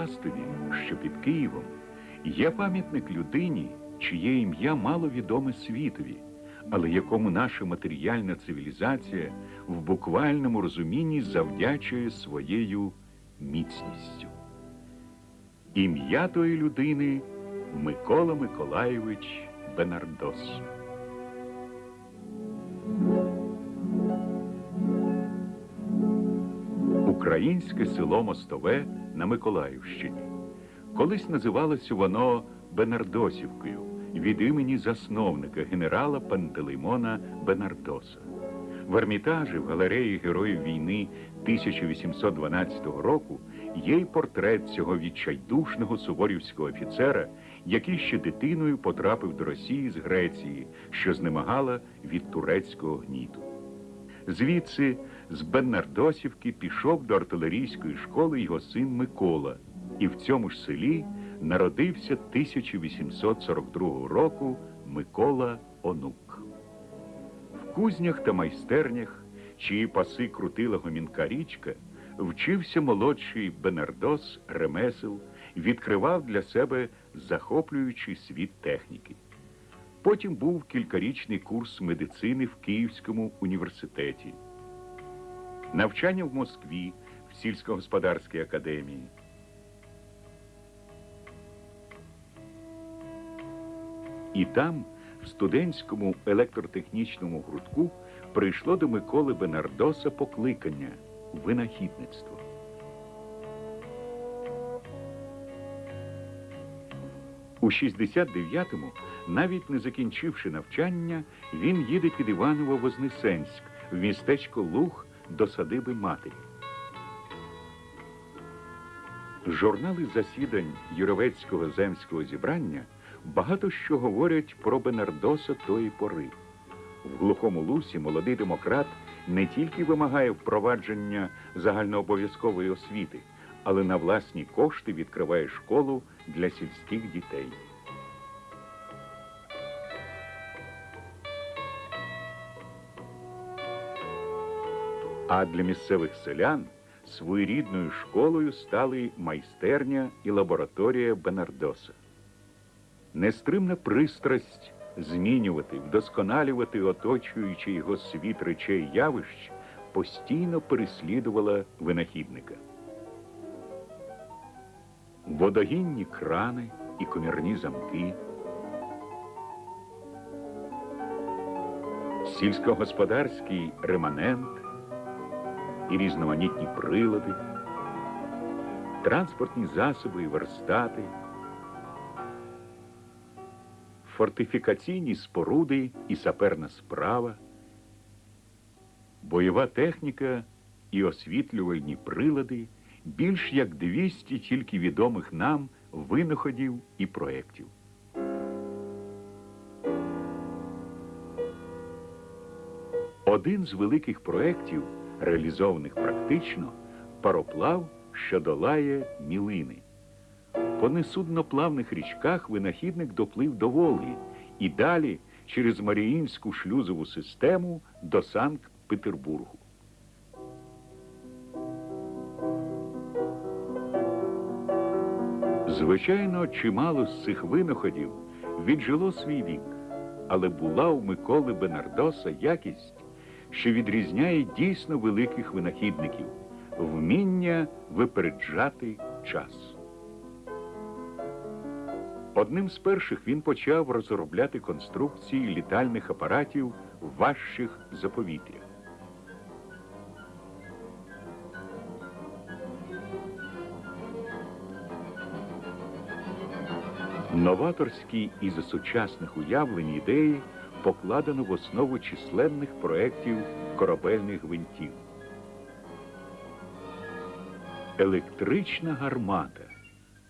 Фастові, що під Києвом, є пам'ятник людині, чиє ім'я мало відоме світові, але якому наша матеріальна цивілізація в буквальному розумінні завдячує своєю міцністю. Ім'я тої людини Микола Миколайович Бенардос. Українське село Мостове на Миколаївщині. Колись називалося воно Бенардосівкою від імені засновника генерала Пантелеймона Бенардоса. В Ермітажі в галереї Героїв війни 1812 року є й портрет цього відчайдушного суворівського офіцера, який ще дитиною потрапив до Росії з Греції, що знемагала від турецького гніту. Звідси, з Беннардосівки, пішов до артилерійської школи його син Микола, і в цьому ж селі народився 1842 року Микола Онук. В кузнях та майстернях, чиї паси крутила гомінка річка, вчився молодший Бенардос ремесел, відкривав для себе захоплюючий світ техніки. Потім був кількарічний курс медицини в Київському університеті, навчання в Москві в сільськогосподарській академії. І там, в студентському електротехнічному гуртку, прийшло до Миколи Бенардоса покликання винахідництво. У 69-му, навіть не закінчивши навчання, він їде під Іваново-Вознесенськ в містечко Луг до садиби матері. Журнали засідань Юровецького земського зібрання багато що говорять про Бенардоса тої пори. В глухому лусі молодий демократ не тільки вимагає впровадження загальнообов'язкової освіти, але на власні кошти відкриває школу для сільських дітей. А для місцевих селян своєрідною школою стали майстерня і лабораторія Бенардоса. Нестримна пристрасть змінювати, вдосконалювати оточуючий його світ речей явищ постійно переслідувала винахідника. Водогінні крани і комірні замки, сільськогосподарський реманент і різноманітні прилади, транспортні засоби і верстати, фортифікаційні споруди і саперна справа, бойова техніка і освітлювальні прилади, більш як 200 тільки відомих нам винаходів і проєктів. Один з великих проєктів, реалізованих практично, пароплав, що долає мілини. По несудноплавних річках винахідник доплив до Волги і далі через Маріїнську шлюзову систему до Санкт-Петербургу. Звичайно, чимало з цих винаходів віджило свій вік, але була у Миколи Бенардоса якість, що відрізняє дійсно великих винахідників вміння випереджати час. Одним з перших він почав розробляти конструкції літальних апаратів важчих за повітря. Новаторські і за сучасних уявлень ідеї покладено в основу численних проєктів корабельних гвинтів. Електрична гармата,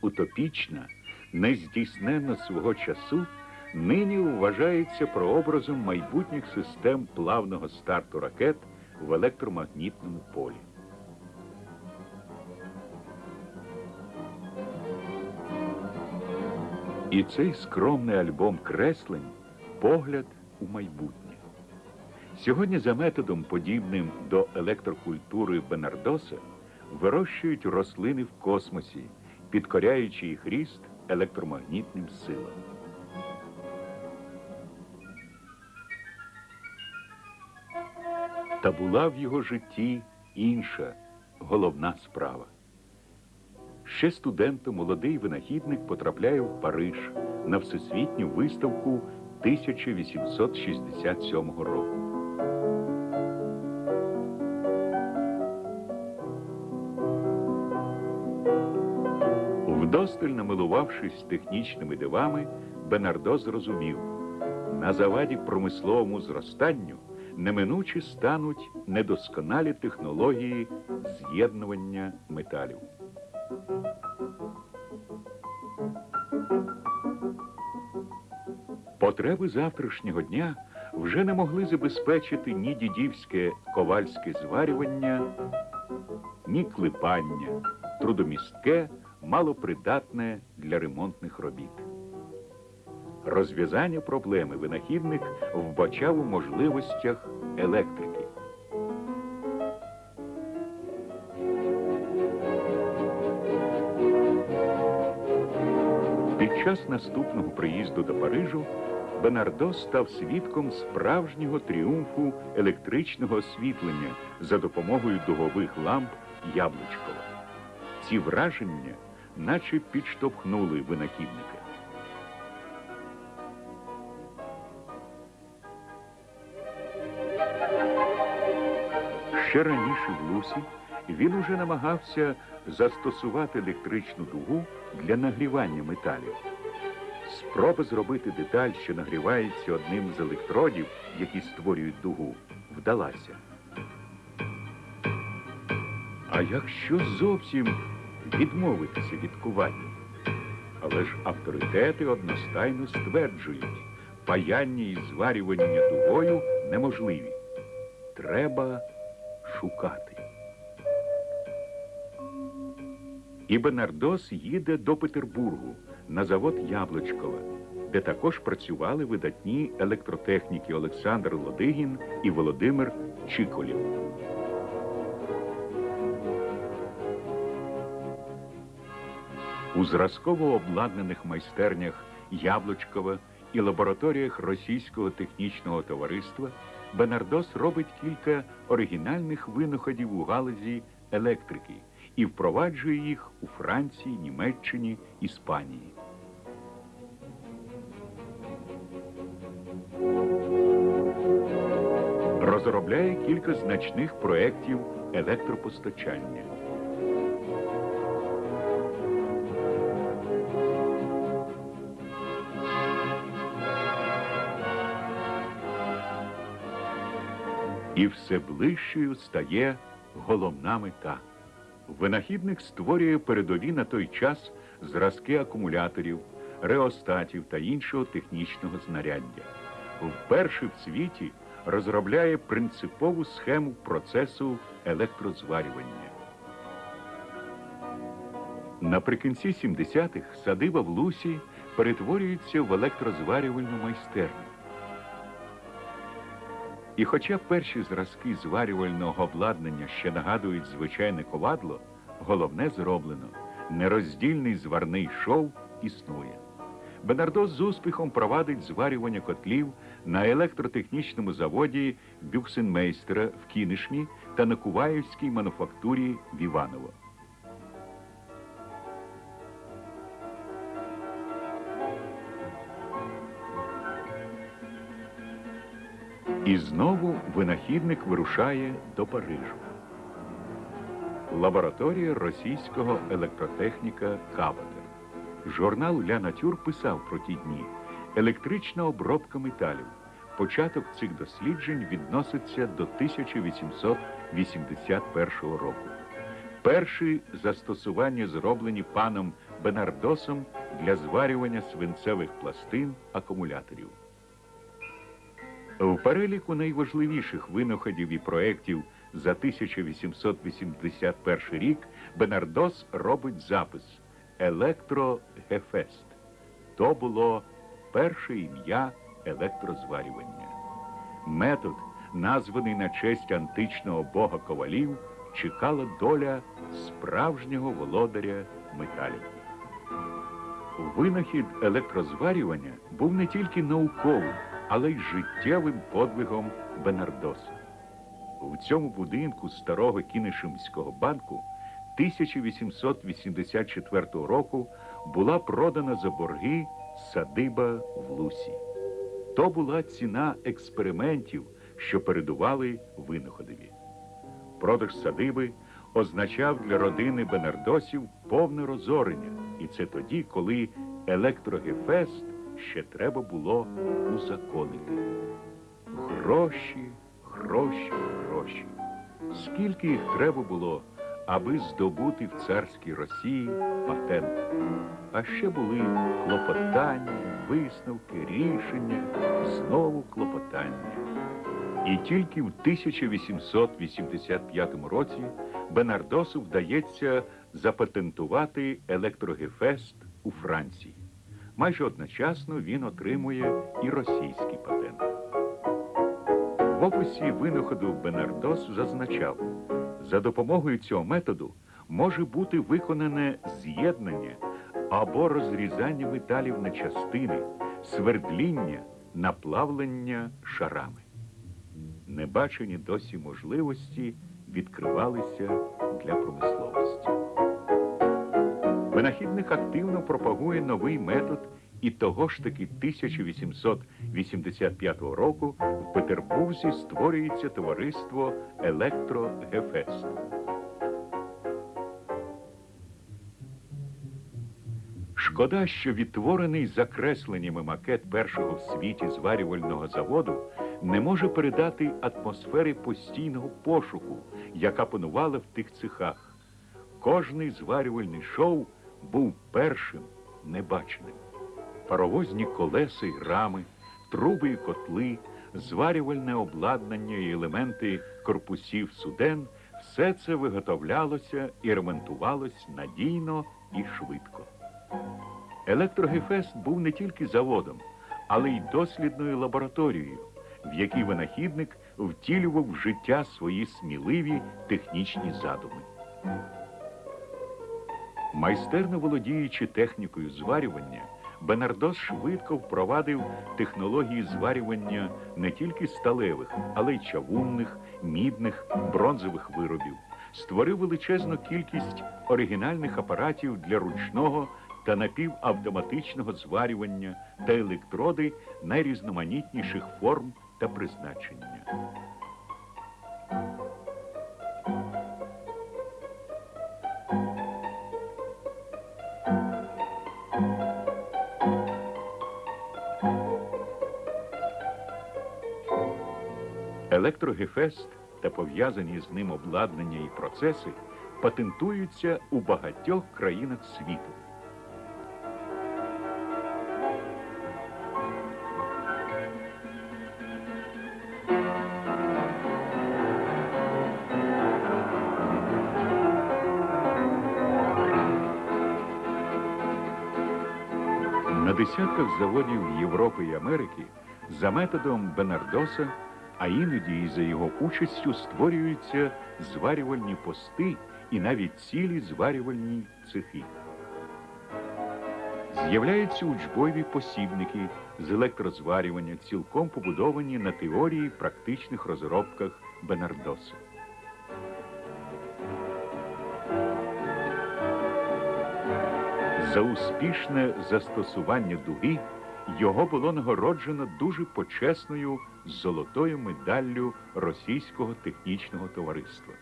утопічна, нездійсненна свого часу, нині вважається прообразом майбутніх систем плавного старту ракет в електромагнітному полі. І цей скромний альбом креслень погляд у майбутнє. Сьогодні за методом, подібним до електрокультури Бенардоса, вирощують рослини в космосі підкоряючи їх ріст електромагнітним силам. Та була в його житті інша головна справа. Ще студентом молодий винахідник потрапляє в Париж на всесвітню виставку 1867 року. Вдосталь намилувавшись технічними дивами, Бенардо зрозумів, на заваді промисловому зростанню неминуче стануть недосконалі технології з'єднування металів. Потреби завтрашнього дня вже не могли забезпечити ні дідівське ковальське зварювання, ні клепання, трудомістке, малопридатне для ремонтних робіт. Розв'язання проблеми винахідник вбачав у можливостях електрики. Час наступного приїзду до Парижу Бенардо став свідком справжнього тріумфу електричного освітлення за допомогою дугових ламп Яблучкова. Ці враження наче підштовхнули винахідника. Ще раніше в Лусі він уже намагався застосувати електричну дугу для нагрівання металів. Спроба зробити деталь, що нагрівається одним з електродів, які створюють дугу, вдалася. А якщо зовсім відмовитися від кування? Але ж авторитети одностайно стверджують, паяння і зварювання дугою неможливі. Треба шукати. І Бенардос їде до Петербургу на завод Яблочкова, де також працювали видатні електротехніки Олександр Лодигін і Володимир Чиколів. У зразково обладнаних майстернях Яблочкова і лабораторіях Російського технічного товариства Бенардос робить кілька оригінальних винаходів у галузі електрики і впроваджує їх у Франції, Німеччині, Іспанії. Розробляє кілька значних проєктів електропостачання. І все ближчою стає головна мета. Винахідник створює передові на той час зразки акумуляторів, реостатів та іншого технічного знаряддя. Вперше в світі розробляє принципову схему процесу електрозварювання. Наприкінці 70-х садиба в Лусі перетворюється в електрозварювальну майстерню. І хоча перші зразки зварювального обладнання ще нагадують звичайне ковадло, головне зроблено. Нероздільний зварний шов існує. Бенардо з успіхом провадить зварювання котлів на електротехнічному заводі Бюксенмейстера в Кінишмі та на Куваївській мануфактурі в Іваново. І знову винахідник вирушає до Парижу. Лабораторія російського електротехніка Кабата. Журнал Ля Натюр писав про ті дні. Електрична обробка металів. Початок цих досліджень відноситься до 1881 року. Перші застосування зроблені паном Бенардосом для зварювання свинцевих пластин акумуляторів. В переліку найважливіших винаходів і проєктів за 1881 рік Бенардос робить запис Електрогефест. То було перше ім'я електрозварювання. Метод, названий на честь античного бога ковалів, чекала доля справжнього володаря металів. Винахід електрозварювання був не тільки науковим, але й життєвим подвигом Бенардоса. В цьому будинку старого Кінешимського банку 1884 року була продана за борги садиба в Лусі. То була ціна експериментів, що передували винаходові. Продаж садиби означав для родини Бенардосів повне розорення, і це тоді, коли електрогефест ще треба було узаконити. Гроші, гроші, гроші. Скільки їх треба було, аби здобути в царській Росії патент? А ще були клопотання, висновки, рішення, знову клопотання. І тільки в 1885 році Бенардосу вдається запатентувати електрогефест у Франції. Майже одночасно він отримує і російський патент. В описі винаходу Бенардос зазначав, за допомогою цього методу може бути виконане з'єднання або розрізання металів на частини, свердління, наплавлення шарами. Небачені досі можливості відкривалися для промисловості. Винахідник активно пропагує новий метод і того ж таки 1885 року в Петербурзі створюється товариство Електрогефест. Шкода, що відтворений закресленнями макет першого в світі зварювального заводу не може передати атмосфери постійного пошуку, яка панувала в тих цехах. Кожний зварювальний шоу був першим небаченим. Паровозні колеса й рами, труби і котли, зварювальне обладнання і елементи корпусів суден все це виготовлялося і ремонтувалось надійно і швидко. Електрогефест був не тільки заводом, але й дослідною лабораторією, в якій винахідник втілював в життя свої сміливі технічні задуми. Майстерно володіючи технікою зварювання, Бенардос швидко впровадив технології зварювання не тільки сталевих, але й чавунних, мідних, бронзових виробів, створив величезну кількість оригінальних апаратів для ручного та напівавтоматичного зварювання та електроди найрізноманітніших форм та призначення. Електрогефест та пов'язані з ним обладнання і процеси патентуються у багатьох країнах світу. На десятках заводів Європи і Америки за методом Бенардоса, а іноді і за його участю створюються зварювальні пости і навіть цілі зварювальні цехи. З'являються учбові посібники з електрозварювання, цілком побудовані на теорії практичних розробках Бенардоса. За успішне застосування дуги його було нагороджено дуже почесною золотою медаллю Російського технічного товариства.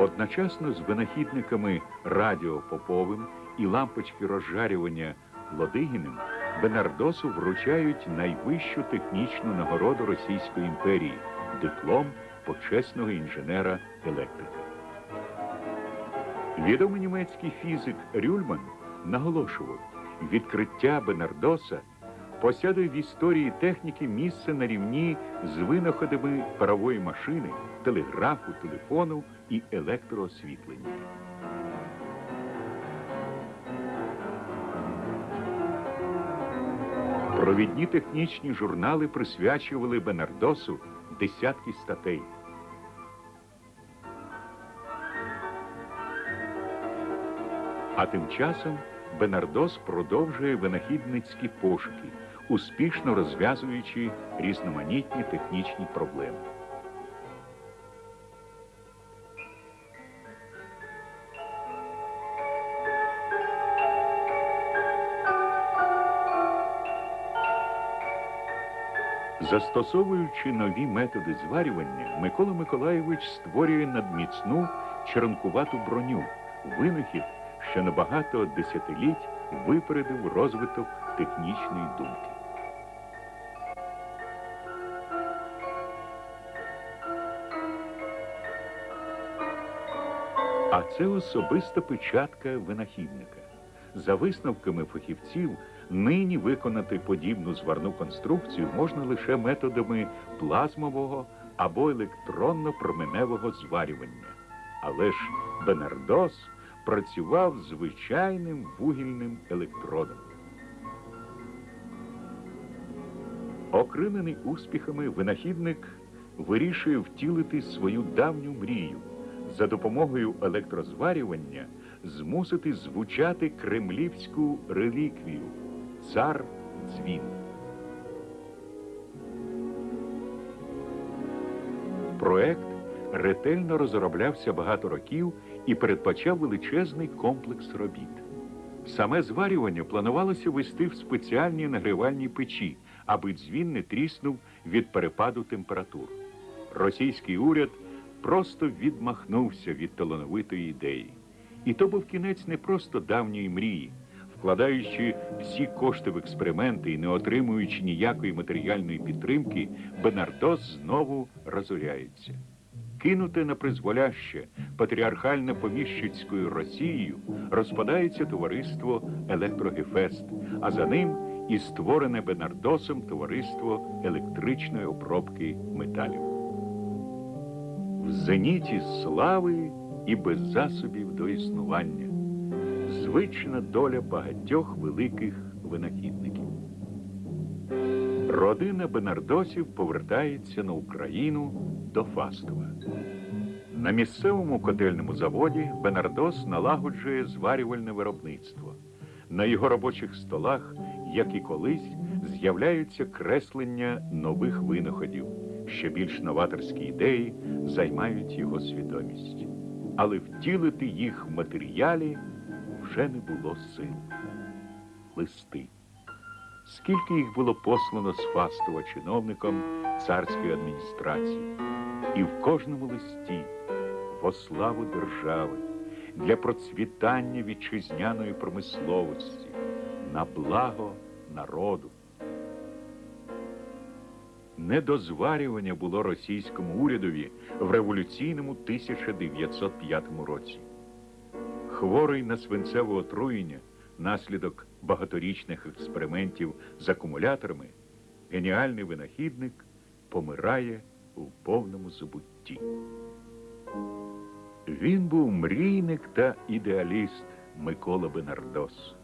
Одночасно з винахідниками Радіо Поповим і лампочки розжарювання Лодигіним Бенардосу вручають найвищу технічну нагороду Російської імперії диплом почесного інженера електрика. Відомий німецький фізик Рюльман наголошував, відкриття Бенардоса посяде в історії техніки місце на рівні з винаходами парової машини, телеграфу, телефону і електроосвітлення. Провідні технічні журнали присвячували Бенардосу десятки статей. А тим часом Бенардос продовжує винахідницькі пошуки, успішно розв'язуючи різноманітні технічні проблеми. Застосовуючи нові методи зварювання, Микола Миколайович створює надміцну черенкувату броню, винахід, що на багато десятиліть випередив розвиток технічної думки. А це особиста печатка винахідника. За висновками фахівців, нині виконати подібну зварну конструкцію можна лише методами плазмового або електронно-променевого зварювання. Але ж Бенардос працював звичайним вугільним електродом. Окрилений успіхами, винахідник вирішує втілити свою давню мрію за допомогою електрозварювання змусити звучати кремлівську реліквію цар дзвін. Проект ретельно розроблявся багато років і передбачав величезний комплекс робіт. Саме зварювання планувалося вести в спеціальній нагрівальній печі, аби дзвін не тріснув від перепаду температур. Російський уряд просто відмахнувся від талановитої ідеї. І то був кінець не просто давньої мрії, вкладаючи всі кошти в експерименти і не отримуючи ніякої матеріальної підтримки, Бенардос знову розоряється. Кинуте на призволяще патріархально поміщицькою Росією розпадається товариство Електрогефест, а за ним і створене Бенардосом товариство електричної обробки металів. В зеніті слави і без засобів до існування. Звична доля багатьох великих винахідників. Родина Бенардосів повертається на Україну до Фастова. На місцевому котельному заводі Бенардос налагоджує зварювальне виробництво. На його робочих столах, як і колись, з'являються креслення нових винаходів, що більш новаторські ідеї займають його свідомість. Але втілити їх в матеріалі вже не було сил. Листи. Скільки їх було послано з Фастова чиновником царської адміністрації, і в кожному листі во славу держави, для процвітання вітчизняної промисловості, на благо народу. Недозварювання було російському урядові в революційному 1905 році. Хворий на свинцеве отруєння, наслідок багаторічних експериментів з акумуляторами, геніальний винахідник помирає у повному забутті. Він був мрійник та ідеаліст Микола Бенардос.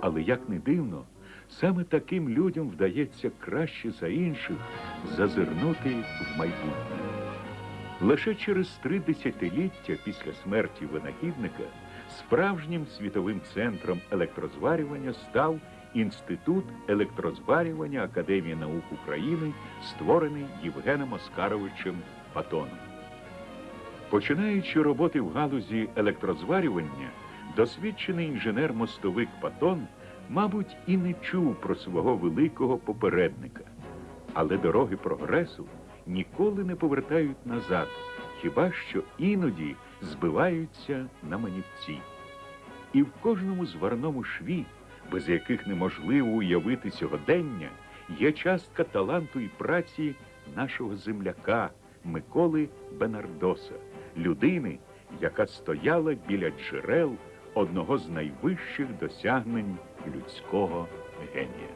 Але як не дивно, саме таким людям вдається краще за інших зазирнути в майбутнє. Лише через три десятиліття після смерті винахідника справжнім світовим центром електрозварювання став Інститут електрозварювання Академії наук України, створений Євгеном Оскаровичем Патоном. Починаючи роботи в галузі електрозварювання, досвідчений інженер-мостовик Патон, мабуть, і не чув про свого великого попередника. Але дороги прогресу ніколи не повертають назад, хіба що іноді збиваються на манівці. І в кожному зварному шві, без яких неможливо уявити сьогодення, є частка таланту і праці нашого земляка Миколи Бенардоса, людини, яка стояла біля джерел одного з найвищих досягнень людського генія.